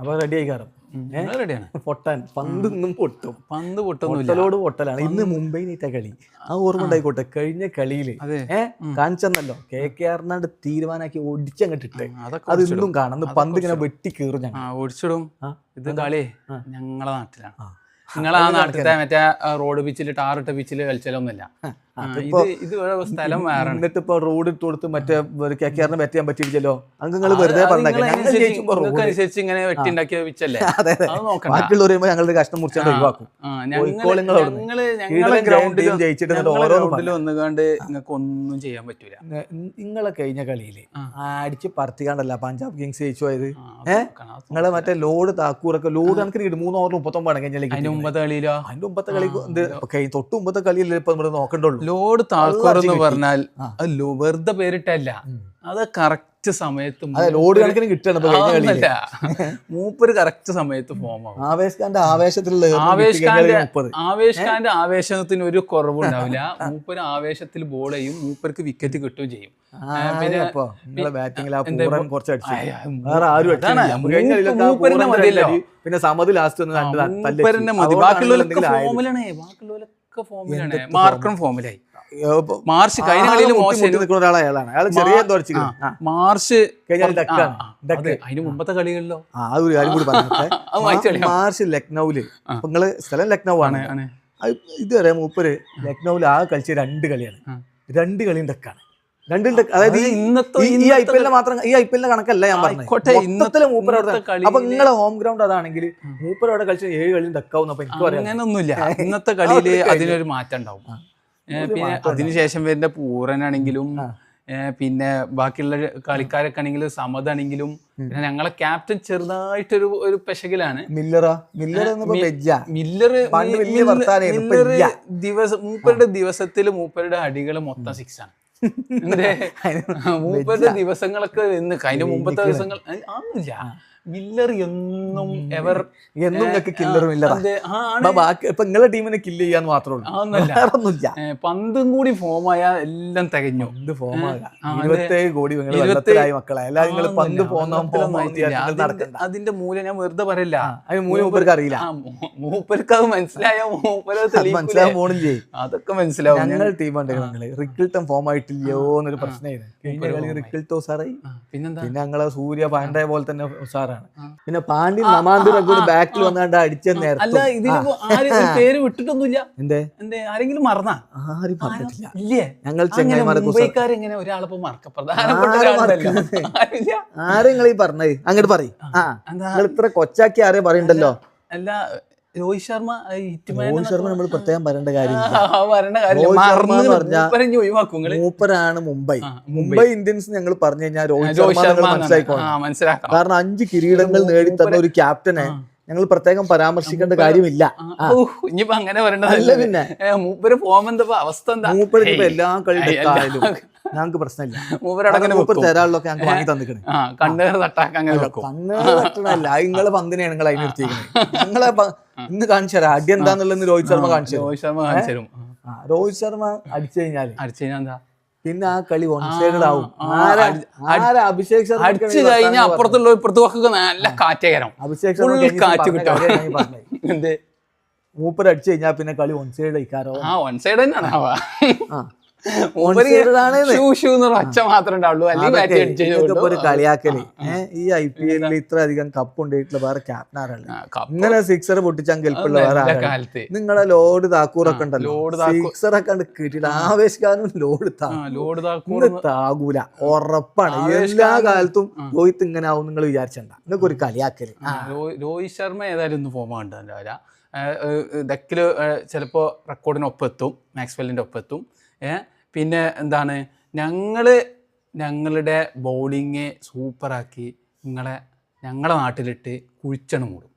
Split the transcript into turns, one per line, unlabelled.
അപ്പൊ റെഡി ആയി കയറും
റെഡിയാണ്
പൊട്ടാൻ. പന്ത് ഇന്നും പൊട്ടും.
പന്ത് പൊട്ടൊന്നുമില്ല.
പൊട്ടലോട് പൊട്ടലാണ്. ഇന്ന് മുംബൈ നീറ്റ കളി ആ ഓർമ്മ ഉണ്ടായിക്കോട്ടെ കഴിഞ്ഞ
കളിയിൽ.
ഏഹ് കാണിച്ചെന്നല്ലോ. കെ കെ ആറിനാണ്ട് തീരുമാനാക്കി
ഓടിച്ചങ്ങട്ടിട്ട്
അത് ഇന്നും കാണാം. പന്ത് ഇങ്ങനെ വെട്ടി കീറും ഞങ്ങൾ
ആ ഓടിച്ചിടും ഇത് കളി ഞങ്ങളെ നാട്ടിലാണ്. നിങ്ങളാ ആ നാട്ടിലത്തെ മറ്റേ റോഡ് പിച്ചിൽ ടാറിട്ട പിച്ചിൽ കളിച്ചാലൊന്നുമില്ല.
എന്നിട്ട് ഇപ്പൊ റോഡ് ഇട്ട് കൊടുത്ത് മറ്റേ കെ കെ ആറിന് പറ്റാൻ പറ്റിയില്ലല്ലോ അങ്ങ് നിങ്ങൾ വെറുതെ പറഞ്ഞേക്കാം. ഞങ്ങൾ ജയിക്കുമ്പോ റോഡ്
അനുസരിച്ച് ഇങ്ങനെ വെട്ടിണ്ടാക്കിയ നോക്കണ്ട.
ബാക്കിയുള്ളവർ ഞങ്ങളുടെ കഷ്ടം മുറിച്ചാണ്ട് ഒഴിവാക്കും. ജയിച്ചിട്ട് എന്നിട്ട് ഓരോന്നും
ഗ്രൗണ്ടിൽ നിങ്ങൾക്ക് ഒന്നും ചെയ്യാൻ പറ്റൂല.
നിങ്ങളെ കഴിഞ്ഞ
കളിയിൽ.
അടിച്ച് പറത്തിക്കാണ്ടല്ല പഞ്ചാബ് കിങ്സ് ജയിച്ചു പോയത്.
ആ, അത്
ഏ?
നോക്കണം. അത്
നിങ്ങളെ മറ്റേ ലോഡ് താക്കൂറൊക്കെ ലോഡ് കണക്കിന് കിട്ടും. മൂന്ന് ഓവർ മുപ്പത്തൊമ്പതാണ് കഴിഞ്ഞ
അതിന്റെ മുമ്പത്തെ കളിയിലോ?
അതിന്റെ മുമ്പത്തെ കളി തൊട്ട് മുമ്പത്തെ കളിയല്ലേ ഇപ്പൊ നമ്മൾ നോക്കണ്ടുള്ളൂ.
ലോഡ് താക്കോർ എന്ന് പറഞ്ഞാൽ അത് വെറുതെ പേരിട്ടല്ല. അത് കറക്റ്റ് സമയത്ത്
ലോഡ് കണക്കിന് കിട്ടണം
മൂപ്പര് കറക്റ്റ് സമയത്ത് ഫോം ആവും.
ആവേശത്തിലുള്ള
ആവേശ് ഖാന്റെ ആവേശത്തിന് ഒരു കുറവുണ്ടാവില്ല. മൂപ്പര് ആവേശത്തിൽ ബോൾ ചെയ്യും മൂപ്പർക്ക് വിക്കറ്റ് കിട്ടുകയും ചെയ്യും. പിന്നെ-
സമതി ലാസ്റ്റ് ഒന്ന്
ബാക്കിയുള്ളവരൊക്കെ. ഫോമിലാണ് ബാക്കിയുള്ളവരൊക്കെ ഫോമിലാണ്. മാർക്കറും ഫോമിലായി. മാർച്ച് കഴിഞ്ഞ കളിയിൽ
നിൽക്കുന്ന ഒരാളെ അയാളാണ് അയാൾ ചെറിയ
മാർച്ച്. അതിന് മുമ്പത്തെ കളികളിലോ?
ആ ഒരു കാര്യം കൂടി പറഞ്ഞേ
അത് വായിച്ച് കളിയാ.
മാർച്ച് ലക്നൌവിൽ. നിങ്ങൾ സ്ഥലം ലക്നൗ ആണ്. ഇതുവരെ മൂപ്പര് ലക്നൌവിൽ ആ കളിച്ച രണ്ട് കളിയാണ്. രണ്ട് കളിയും ഡക്കാണ്. രണ്ടും ഡക്ക് അതായത്
ഇന്നത്തെ
ഈ- ഐ പി എല്ലിന് മാത്രം ഈ ഐ പി എല്ലിന്റെ കണക്കല്ല ഞാൻ പറഞ്ഞത്.
ഇന്നത്തെ-
മൂപ്പര് അവിടെ അപ്പൊ നിങ്ങളെ ഹോം ഗ്രൗണ്ട് അതാണെങ്കിൽ മൂപ്പർ അവിടെ കളിച്ച ഏഴ് കളിയും ഡക്കാവും അപ്പൊ എനിക്ക് പറയാം
അങ്ങനൊന്നുമില്ല. ഇന്നത്തെ
കളിയിൽ.
അതിനൊരു മാറ്റം ഉണ്ടാവും. പിന്നെ അതിനുശേഷം വരുന്ന പൂരനാണെങ്കിലും പിന്നെ ബാക്കിയുള്ള കളിക്കാരൊക്കെ ആണെങ്കിലും സമതാണെങ്കിലും പിന്നെ ഞങ്ങളെ ക്യാപ്റ്റൻ ചെറുതായിട്ടൊരു ഒരു പെശകിലാണ്.
മില്ലറോ. മില്ലർ
മില്ലർ മില്ലർ ദിവസം മൂപ്പരുടെ ദിവസത്തിൽ മൂപ്പരുടെ അടികൾ മൊത്തം സിക്സ് ആണ്. മൂപ്പരുടെ ദിവസങ്ങളൊക്കെ അതിന് അതിന്റെ മുമ്പത്തെ ദിവസങ്ങൾ ആന്നില്ല മില്ലർ എന്നും എവർ
എന്നും നിങ്ങൾക്ക് കില്ലർ
ആ, ആണ്.
ബാക്കി ഇപ്പൊ നിങ്ങളെ ടീമിനെ കില്ല് ചെയ്യാന്ന് മാത്രമേ ഉള്ളൂ.
പന്തും കൂടി ഫോം ആയാ എല്ലാം തികഞ്ഞു. ഇത് ഫോം.
ഇരുപത്തേഴ് കോടി വെള്ളത്തിലായി മക്കളെ. അല്ല നിങ്ങൾ പന്ത്
പോകുന്ന അതിന്റെ- മൂല്യം ഞാൻ വെറുതെ പറയില്ല.
അതിന് മൂല്യം മൂപ്പർക്ക് അറിയില്ല.
മൂപ്പർക്ക് അത് മനസ്സിലായ
മനസ്സിലാവാൻ പോണും
അതൊക്കെ മനസ്സിലാവും.
ഞങ്ങൾ ടീമുണ്ട് നിങ്ങൾ. റിക്കിൾട്ടം ഫോം ആയിട്ടില്ലയോ എന്നൊരു പ്രശ്നമായിരുന്നു. റിക്കിൾട്ടോ ഉസാറായി
ആ, പിന്നെന്താ?
പിന്നെ ഞങ്ങളെ സൂര്യ പാണ്ഡ്യ പോലെ തന്നെ ഉസാറാണ് പിന്നെ പാണ്ടി നമാന്തിരൊക്കെ കൂടി ബാക്കിൽ വന്നാണ്ട് അടിച്ച
അല്ല ഇതിലിപ്പോ ആരും പേര് വിട്ടിട്ടൊന്നുമില്ല.
എന്തേ?
എന്തേ ആരെങ്കിലും മറന്നാ?
ആരും പറഞ്ഞിട്ടില്ല
ഇല്ലേ?
ഞങ്ങൾ
മുംബൈക്കാരെങ്ങനെ ഒരാളിപ്പോ മറക്ക പ്രധാനപ്പെട്ട
ആരാ. ആരും ഈ പറഞ്ഞത്? അങ്ങോട്ട് പറയും. ഇത്ര കൊച്ചാക്കി ആരെയും പറയണ്ടല്ലോ?
അല്ല രോഹിത് ശർമ്മ
രോഹിത് ശർമ്മ നമ്മൾ പ്രത്യേകം പറയേണ്ട
കാര്യം വരണ്ട നിങ്ങൾ.
മൂപ്പരാണ് മുംബൈ. മുംബൈ. ഇന്ത്യൻസ് ഞങ്ങൾ പറഞ്ഞു കഴിഞ്ഞാൽ രോഹിത് ശർമ്മ മനസ്സിലാക്കണം. കാരണം അഞ്ച് കിരീടങ്ങൾ നേടിത്തന്ന ഒരു ക്യാപ്റ്റനെ ഞങ്ങൾ പ്രത്യേകം പരാമർശിക്കേണ്ട കാര്യമില്ല.
ഇനിയിപ്പോ അങ്ങനെ വരേണ്ടതല്ല
പിന്നെ.
മൂപ്പര് പോകുമ്പോ അവസ്ഥ എന്താ?
മൂപ്പര്. എല്ലാ കളിയും
ഏയ്, എല്ലാ-
ഡെക്കായാലും ഞങ്ങൾക്ക് പ്രശ്നമില്ല. മൂപ്പർ
വെക്കും.
ഞങ്ങൾക്ക് വാങ്ങി തന്നിക്കണേ.
കണ്ണുകൾ കണ്ണേർ തട്ടാക്ക അങ്ങനെ വെക്കും.
കണ്ണുകൾ തട്ടണല്ല. നിങ്ങളെ പന്തിനെയാണ് നിങ്ങൾ അതിനെടുത്തിരിക്കുന്നത് നിങ്ങളെ ഇന്ന് കാണിച്ചു തരാം അടി എന്താന്നുള്ളത് രോഹിത് ശർമ്മ കാണിച്ചു
രോഹിത് ശർമ്മ കാണിച്ചു തരും
രോഹിത് ശർമ്മ അടിച്ചു കഴിഞ്ഞാൽ
അടിച്ചു കഴിഞ്ഞാൽ എന്താ?
പിന്നെ ആ കളി അഭിഷേക് ശർമ്മ
അടിച്ചു കഴിഞ്ഞാൽ അപ്പുറത്തുള്ള ഇപ്പുറത്തുമൊക്കെ നല്ല കാറ്റകരം
അഭിഷേക് ശർമ്മ
കാറ്റ് കിട്ടും.
മൂപ്പർ അടിച്ചു കഴിഞ്ഞാൽ പിന്നെ കളി വൺ സൈഡ് ഇക്കാരോ
ആ. വൺ സൈഡ് തന്നെയാണ് ഒച്ച മാത്രമേ ഉണ്ടാവുള്ളൂ. അല്ലെങ്കിൽ
ഒരു കളിയാക്കൽ. ഈ ഐ പി എല്ലിൽ ഇത്ര അധികം കപ്പ് ഉണ്ടായിട്ടുള്ള വേറെ ക്യാപ്റ്റൻ ആരല്ല. ഇങ്ങനെ സിക്സർ പൊട്ടിച്ചാൽ കെൽപ്പുള്ള വേറെ
കാലത്ത്.
നിങ്ങളെ ലോഡ് താക്കൂറൊക്കെ ഉണ്ടല്ലോ. സിക്സർ ഒക്കെ ഉണ്ട് കിട്ടിയിട്ട് ആവേശിക്കാനും ലോഡ്
ലോഡ്
താകൂല. ഉറപ്പാണ്. എല്ലാ കാലത്തും രോഹിത് ഇങ്ങനെ ആവും നിങ്ങൾ വിചാരിച്ചണ്ട. നിങ്ങൾക്ക് ഒരു
കളിയാക്കൽ. രോഹിത് ശർമ്മ ഏതായാലും ഫോമാ ഫോം കണ്ടില്ല ഡക്കിൽ ചിലപ്പോൾ റെക്കോർഡിനൊപ്പം എത്തും. മാക്സ്വെല്ലിന്റെ ഒപ്പം എത്തും. പിന്നെ എന്താണ്? ഞങ്ങൾ ഞങ്ങളുടെ ബൗളിങ് സൂപ്പറാക്കി നിങ്ങളെ ഞങ്ങളുടെ നാട്ടിലിട്ട് കുഴിച്ചണ് മൂടും.